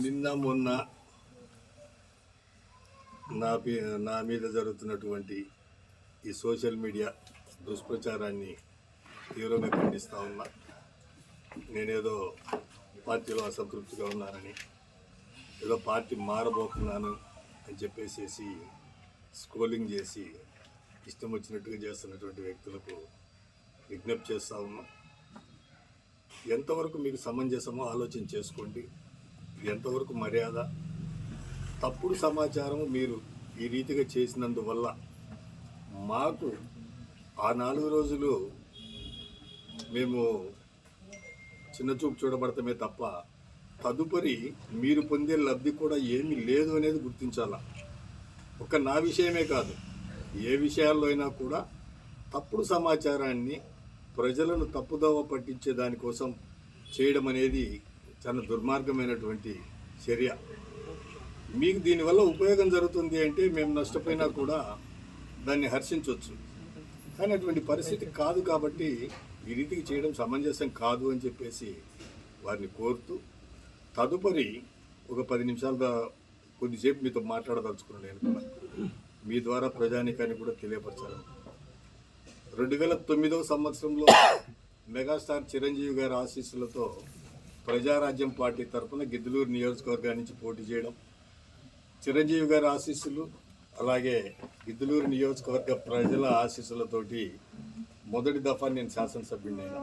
నిన్న మొన్న నా నా మీద జరుగుతున్నటువంటి ఈ సోషల్ మీడియా దుష్ప్రచారాన్ని తీవ్రంగా ఖండిస్తూ ఉన్నా. నేనేదో పార్టీలో అసంతృప్తిగా ఉన్నానని ఏదో పార్టీ మారబోతున్నాను అని చెప్పేసేసి స్క్రోలింగ్ చేసి ఇష్టం వచ్చినట్టుగా చేస్తున్నటువంటి వ్యక్తులకు విజ్ఞప్తి చేస్తూ ఉన్నా. ఎంతవరకు మీకు సమంజసమో ఆలోచన చేసుకోండి. ఎంతవరకు మర్యాద? తప్పుడు సమాచారం మీరు ఈ రీతిగా చేసినందువల్ల మాకు ఆ నాలుగు రోజులు మేము చిన్నచూపు చూడబడతామే తప్ప తదుపరి మీరు పొందే లబ్ధి కూడా ఏమీ లేదు అనేది గుర్తించాల? ఒక నా విషయమే కాదు ఏ విషయాల్లో అయినా కూడా తప్పుడు సమాచారాన్ని ప్రజలను తప్పుదోవ పట్టించే దానికోసం చేయడం అనేది చాలా దుర్మార్గమైనటువంటి చర్య. మీకు దీనివల్ల ఉపయోగం జరుగుతుంది అంటే మేము నష్టపోయినా కూడా దాన్ని హర్షించవచ్చు. కానీ అటువంటి పరిస్థితి కాదు కాబట్టి ఈ రీతికి చేయడం సమంజసం కాదు అని చెప్పేసి వారిని కోరుతూ తదుపరి ఒక పది నిమిషాల కొద్దిసేపు మీతో మాట్లాడదలుచుకున్నాను నేను కూడా. మీ ద్వారా ప్రజానికాన్ని కూడా తెలియపరచాలి. రెండు వేల తొమ్మిదవ సంవత్సరంలో మెగాస్టార్ చిరంజీవి గారి ఆశీస్సులతో ప్రజారాజ్యం పార్టీ తరఫున గిద్దలూరు నియోజకవర్గం నుంచి పోటీ చేయడం చిరంజీవి గారి ఆశీస్సులు అలాగే గిద్దలూరు నియోజకవర్గ ప్రజల ఆశీస్సులతోటి మొదటి దఫా నేను శాసనసభ్యుడినైనా.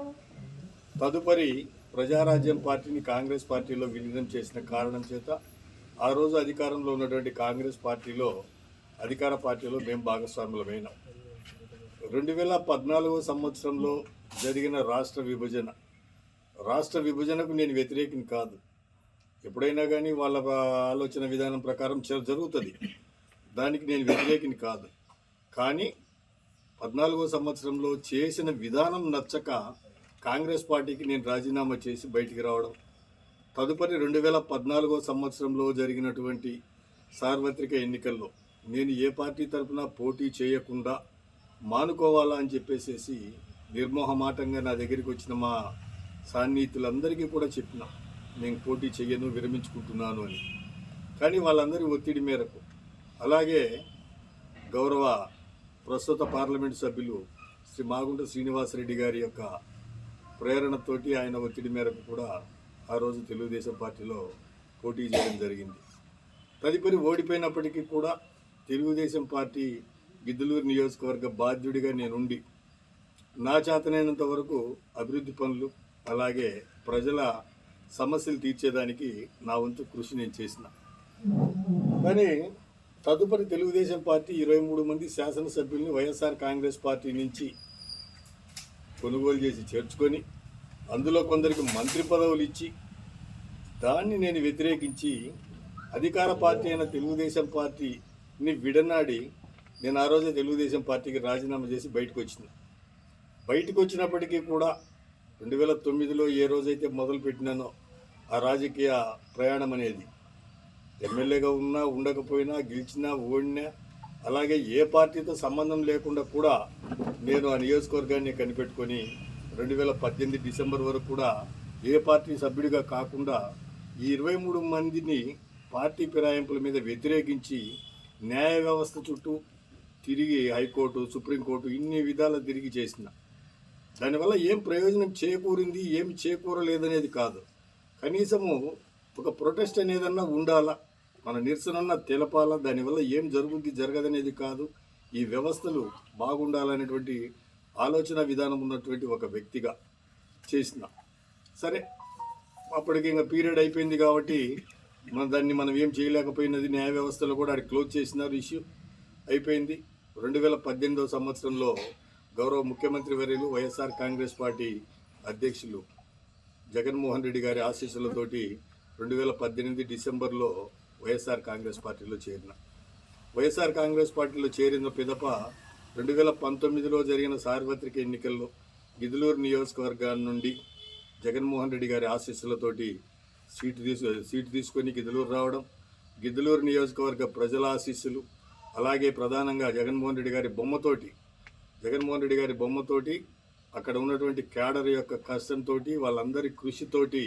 తదుపరి ప్రజారాజ్యం పార్టీని కాంగ్రెస్ పార్టీలో విలీనం చేసిన కారణం చేత ఆ రోజు అధికారంలో ఉన్నటువంటి కాంగ్రెస్ పార్టీలో అధికార పార్టీలో మేము భాగస్వాములమైనాం. రెండు వేల పద్నాలుగో సంవత్సరంలో జరిగిన రాష్ట్ర విభజన రాష్ట్ర విభజనకు నేను వ్యతిరేకిని కాదు. ఎప్పుడైనా కానీ వాళ్ళ ఆలోచన విధానం ప్రకారం జరుగుతుంది. దానికి నేను వ్యతిరేకిని కాదు. కానీ పద్నాలుగో సంవత్సరంలో చేసిన విధానం నచ్చక కాంగ్రెస్ పార్టీకి నేను రాజీనామా చేసి బయటికి రావడం తదుపరి రెండు వేల పద్నాలుగో సంవత్సరంలో జరిగినటువంటి సార్వత్రిక ఎన్నికల్లో నేను ఏ పార్టీ తరఫున పోటీ చేయకుండా మానుకోవాలా అని చెప్పేసేసి నిర్మోహమాటంగా నా దగ్గరికి వచ్చిన మా సాన్నిహితులందరికీ కూడా చెప్పిన నేను పోటీ చెయ్యను విరమించుకుంటున్నాను అని. కానీ వాళ్ళందరి ఒత్తిడి మేరకు. అలాగే గౌరవ ప్రస్తుత పార్లమెంట్ సభ్యులు శ్రీ మాగుంట శ్రీనివాసరెడ్డి గారి యొక్క ప్రేరణతోటి ఆయన ఒత్తిడి మేరకు కూడా ఆ రోజు తెలుగుదేశం పార్టీలో పోటీ చేయడం జరిగింది. తదుపరి ఓడిపోయినప్పటికీ కూడా తెలుగుదేశం పార్టీ గిద్దలూరు నియోజకవర్గ బాధ్యుడిగా నేనుండి నా చేతనైనంత వరకు అభివృద్ధి పనులు అలాగే ప్రజల సమస్యలు తీర్చేదానికి నా వంతు కృషి నేను చేసిన. కానీ తదుపరి తెలుగుదేశం పార్టీ ఇరవై మూడు మంది శాసనసభ్యుల్ని వైఎస్ఆర్ కాంగ్రెస్ పార్టీ నుంచి కొనుగోలు చేసి చేర్చుకొని అందులో కొందరికి మంత్రి పదవులు ఇచ్చి దాన్ని నేను వ్యతిరేకించి అధికార పార్టీ అయిన తెలుగుదేశం పార్టీని విడనాడి నేను ఆ రోజే తెలుగుదేశం పార్టీకి రాజీనామా చేసి బయటకు వచ్చిన. బయటకు వచ్చినప్పటికీ కూడా రెండు వేల తొమ్మిదిలో ఏ రోజైతే మొదలు పెట్టినానో ఆ రాజకీయ ప్రయాణం అనేది ఎమ్మెల్యేగా ఉన్నా ఉండకపోయినా గెలిచినా ఓడినా అలాగే ఏ పార్టీతో సంబంధం లేకుండా కూడా నేను ఆ నియోజకవర్గాన్ని కనిపెట్టుకొని రెండు వేల పద్దెనిమిది డిసెంబర్ వరకు కూడా ఏ పార్టీ సభ్యుడిగా కాకుండా ఈ ఇరవై మూడు మందిని పార్టీ ఫిరాయింపుల మీద వ్యతిరేకించి న్యాయ వ్యవస్థ చుట్టూ తిరిగి హైకోర్టు సుప్రీంకోర్టు ఇన్ని విధాలు తిరిగి చేసిన దానివల్ల ఏం ప్రయోజనం చేకూరింది ఏం చేకూరలేదనేది కాదు. కనీసము ఒక ప్రొటెస్ట్ అనేదన్నా ఉండాలా? మన నిరసనన్నా తెలపాలా? దానివల్ల ఏం జరుగుద్ది జరగదనేది కాదు. ఈ వ్యవస్థలు బాగుండాలనేటువంటి ఆలోచన విధానం ఉన్నటువంటి ఒక వ్యక్తిగా చేసిన. సరే అప్పటికి ఇంకా పీరియడ్ అయిపోయింది కాబట్టి మన దాన్ని మనం ఏం చేయలేకపోయినది న్యాయ వ్యవస్థలో కూడా అది క్లోజ్ చేసినారు ఇష్యూ అయిపోయింది. రెండు వేల పద్దెనిమిదవ సంవత్సరంలో గౌరవ ముఖ్యమంత్రి వర్యులు వైఎస్ఆర్ కాంగ్రెస్ పార్టీ అధ్యక్షులు జగన్మోహన్ రెడ్డి గారి ఆశీస్సులతోటి రెండు వేల పద్దెనిమిది డిసెంబర్లో వైఎస్ఆర్ కాంగ్రెస్ పార్టీలో చేరిన. వైఎస్ఆర్ కాంగ్రెస్ పార్టీలో చేరిన పిదప రెండు వేల పంతొమ్మిదిలో జరిగిన సార్వత్రిక ఎన్నికల్లో గిదులూరు నియోజకవర్గాన్ని నుండి జగన్మోహన్ రెడ్డి గారి ఆశీస్సులతోటి సీటు తీసు సీటు తీసుకొని గిద్దలూరు రావడం గిద్దలూరు నియోజకవర్గ ప్రజల ఆశీస్సులు అలాగే ప్రధానంగా జగన్మోహన్ రెడ్డి గారి బొమ్మతోటి జగన్మోహన్ రెడ్డి గారి బొమ్మతోటి అక్కడ ఉన్నటువంటి క్యాడర్ యొక్క కష్టంతో వాళ్ళందరి కృషితోటి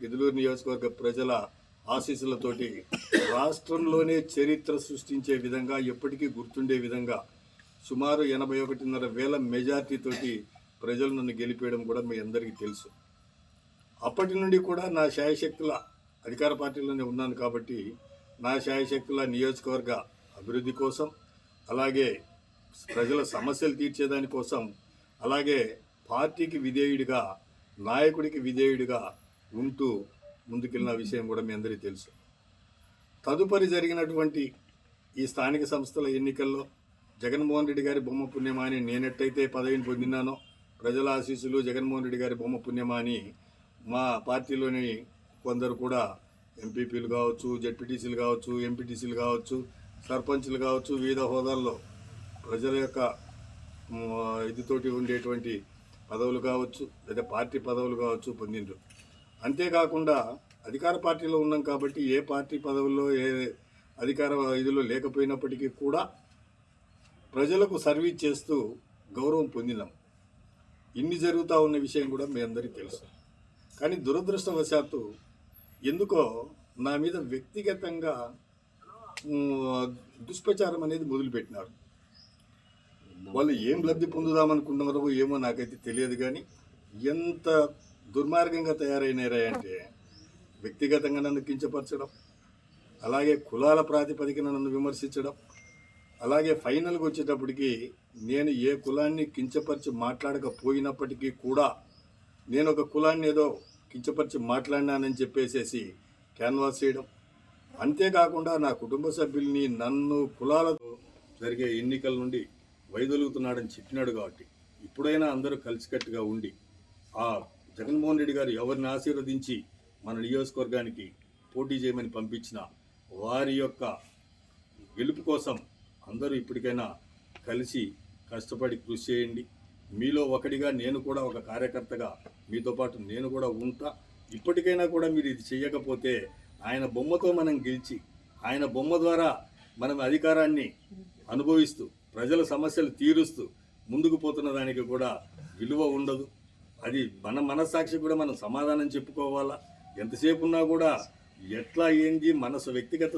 గిద్దలూరు నియోజకవర్గ ప్రజల ఆశీస్సులతోటి రాష్ట్రంలోనే చరిత్ర సృష్టించే విధంగా ఎప్పటికీ గుర్తుండే విధంగా సుమారు ఎనభై ఒకటిన్నర వేల మెజార్టీతోటి ప్రజలు నన్ను గెలిపేయడం కూడా మీ అందరికీ తెలుసు. అప్పటి నుండి కూడా నా శాయశక్తుల అధికార పార్టీలోనే ఉన్నాను కాబట్టి నా శాయశక్తుల నియోజకవర్గ అభివృద్ధి కోసం అలాగే ప్రజల సమస్యలు తీర్చేదాని కోసం అలాగే పార్టీకి విధేయుడిగా నాయకుడికి విధేయుడిగా ఉంటూ ముందుకెళ్ళిన విషయం కూడా మీ అందరికీ తెలుసు. తదుపరి జరిగినటువంటి ఈ స్థానిక సంస్థల ఎన్నికల్లో జగన్మోహన్ రెడ్డి గారి బొమ్మ పుణ్యమా అని నేనెట్టయితే పదవిని పొందినానో ప్రజల ఆశీస్సులు జగన్మోహన్ రెడ్డి గారి బొమ్మ పుణ్యమా అని మా పార్టీలోని కొందరు కూడా ఎంపీపీలు కావచ్చు జడ్పీటీసీలు కావచ్చు ఎంపీటీసీలు కావచ్చు సర్పంచ్లు కావచ్చు వివిధ హోదాల్లో ప్రజల యొక్క ఇదితోటి ఉండేటువంటి పదవులు కావచ్చు లేదా పార్టీ పదవులు కావచ్చు పొందిండ్రు. అంతేకాకుండా అధికార పార్టీలో ఉన్నాం కాబట్టి ఏ పార్టీ పదవుల్లో ఏ అధికార ఇదిలో లేకపోయినప్పటికీ కూడా ప్రజలకు సర్వీస్ చేస్తూ గౌరవం పొందినాం. ఇన్ని జరుగుతూ ఉన్న విషయం కూడా మీ అందరికీ తెలుసు. కానీ దురదృష్టవశాత్తు ఎందుకో నా మీద వ్యక్తిగతంగా దుష్ప్రచారం అనేది మొదలుపెట్టినారు. వాళ్ళు ఏం లబ్ధి పొందుదామనుకుంటున్నారో ఏమో నాకైతే తెలియదు కానీ ఎంత దుర్మార్గంగా తయారైనారా అంటే వ్యక్తిగతంగా నన్ను కించపరచడం అలాగే కులాల ప్రాతిపదికన నన్ను విమర్శించడం అలాగే ఫైనల్కి వచ్చేటప్పటికి నేను ఏ కులాన్ని కించపరిచి మాట్లాడకపోయినప్పటికీ కూడా నేను ఒక కులాన్ని ఏదో కించపరిచి మాట్లాడినానని చెప్పేసేసి క్యాన్వాస్ చేయడం. అంతేకాకుండా నా కుటుంబ సభ్యుల్ని నన్ను కులాలతో జరిగే ఎన్నికల నుండి వైదొలుగుతున్నాడని చెప్పినాడు కాబట్టి ఇప్పుడైనా అందరూ కలిసికట్టుగా ఉండి ఆ జగన్మోహన్ రెడ్డి గారు ఎవరిని ఆశీర్వదించి మన నియోజకవర్గానికి పోటీ చేయమని పంపించిన వారి యొక్క గెలుపు కోసం అందరూ ఇప్పటికైనా కలిసి కష్టపడి కృషి చేయండి. మీలో ఒకటిగా నేను కూడా ఒక కార్యకర్తగా మీతో పాటు నేను కూడా ఉంటా. ఇప్పటికైనా కూడా మీరు ఇది చేయకపోతే ఆయన బొమ్మతో మనం గెలిచి ఆయన బొమ్మ ద్వారా మనం అధికారాన్ని అనుభవిస్తూ ప్రజల సమస్యలు తీరుస్తూ ముందుకు పోతున్న దానికి కూడా విలువ ఉండదు. అది మన మనస్సాక్షి కూడా మనం సమాధానం చెప్పుకోవాలా? ఎంతసేపు ఉన్నా కూడా ఎట్లా ఏంది? మనసు వ్యక్తిగత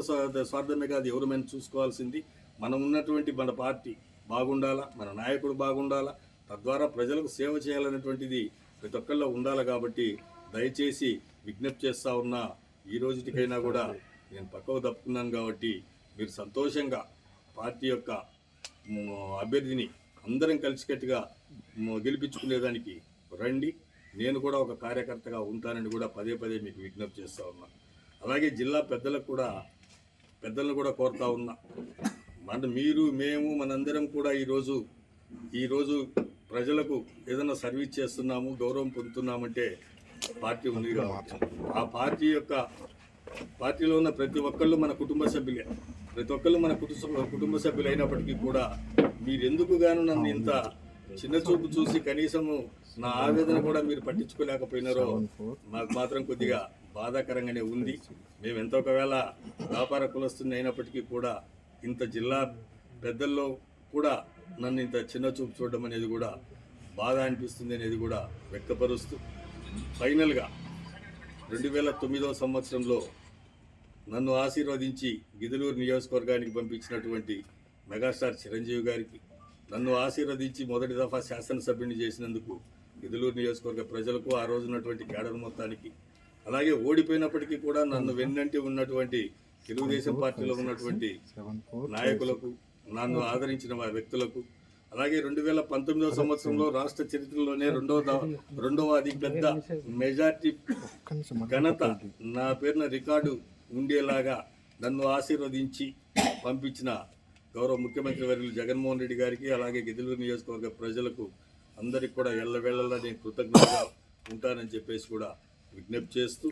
స్వార్థమే కాదు ఎవరమైనా చూసుకోవాల్సింది. మనం ఉన్నటువంటి మన పార్టీ బాగుండాలా? మన నాయకుడు బాగుండాలా? తద్వారా ప్రజలకు సేవ చేయాలనేటువంటిది ప్రతి ఒక్కళ్ళలో ఉండాలి కాబట్టి దయచేసి విజ్ఞప్తి చేస్తా ఉన్నా ఈ రోజుటికైనా కూడా నేను పక్కకు తప్పుకున్నాను కాబట్టి మీరు సంతోషంగా పార్టీ యొక్క అభ్యర్థిని అందరం కలిసికట్టుగా గెలిపించుకునేదానికి రండి. నేను కూడా ఒక కార్యకర్తగా ఉంటానని కూడా పదే పదే మీకు విజ్ఞప్తి చేస్తూ ఉన్నా. అలాగే జిల్లా పెద్దలకు కూడా పెద్దలను కూడా కోరుతా ఉన్నా. మన మీరు మేము మనందరం కూడా ఈరోజు ఈరోజు ప్రజలకు ఏదైనా సర్వీస్ చేస్తున్నాము గౌరవం పొందుతున్నామంటే పార్టీ ఉంది కాబట్టి. ఆ పార్టీ యొక్క పార్టీలో ఉన్న ప్రతి ఒక్కళ్ళు మన కుటుంబ సభ్యులే. ప్రతి ఒక్కళ్ళు మన కుటుంబ కుటుంబ సభ్యులు అయినప్పటికీ కూడా మీరెందుకు గాను నన్ను ఇంత చిన్న చూపు చూసి కనీసము నా ఆవేదన కూడా మీరు పట్టించుకోలేకపోయినారో నాకు మాత్రం కొద్దిగా బాధాకరంగానే ఉంది. మేము ఎంత ఒకవేళ వ్యాపార కులస్తుంది అయినప్పటికీ కూడా ఇంత జిల్లా పెద్దల్లో కూడా నన్ను ఇంత చిన్న చూపు చూడడం అనేది కూడా బాధ అనిపిస్తుంది అనేది కూడా వ్యక్తపరుస్తూ ఫైనల్గా రెండు వేల తొమ్మిదవ సంవత్సరంలో నన్ను ఆశీర్వదించి గిదలూరు నియోజకవర్గానికి పంపించినటువంటి మెగాస్టార్ చిరంజీవి గారికి నన్ను ఆశీర్వదించి మొదటి దఫా శాసనసభ్యుని చేసినందుకు గిదలూరు నియోజకవర్గ ప్రజలకు ఆ రోజు ఉన్నటువంటి కేడర్ మొత్తానికి. అలాగే ఓడిపోయినప్పటికీ కూడా నన్ను వెన్నంటి ఉన్నటువంటి తెలుగుదేశం పార్టీలో ఉన్నటువంటి నాయకులకు నన్ను ఆదరించిన వ్యక్తులకు అలాగే రెండు వేల పంతొమ్మిదవ సంవత్సరంలో రాష్ట్ర చరిత్రలోనే రెండవ రెండవ అతి పెద్ద మెజార్టీ ఘనత నా పేరున రికార్డు ఉండేలాగా నన్ను ఆశీర్వదించి పంపించిన గౌరవ ముఖ్యమంత్రి వర్యులు జగన్మోహన్ రెడ్డి గారికి అలాగే గిద్దలూరు నియోజకవర్గ ప్రజలకు అందరికి కూడా ఎల్లవేళలా నేను కృతజ్ఞతగా ఉంటానని చెప్పేసి కూడా విజ్ఞప్తి చేస్తూ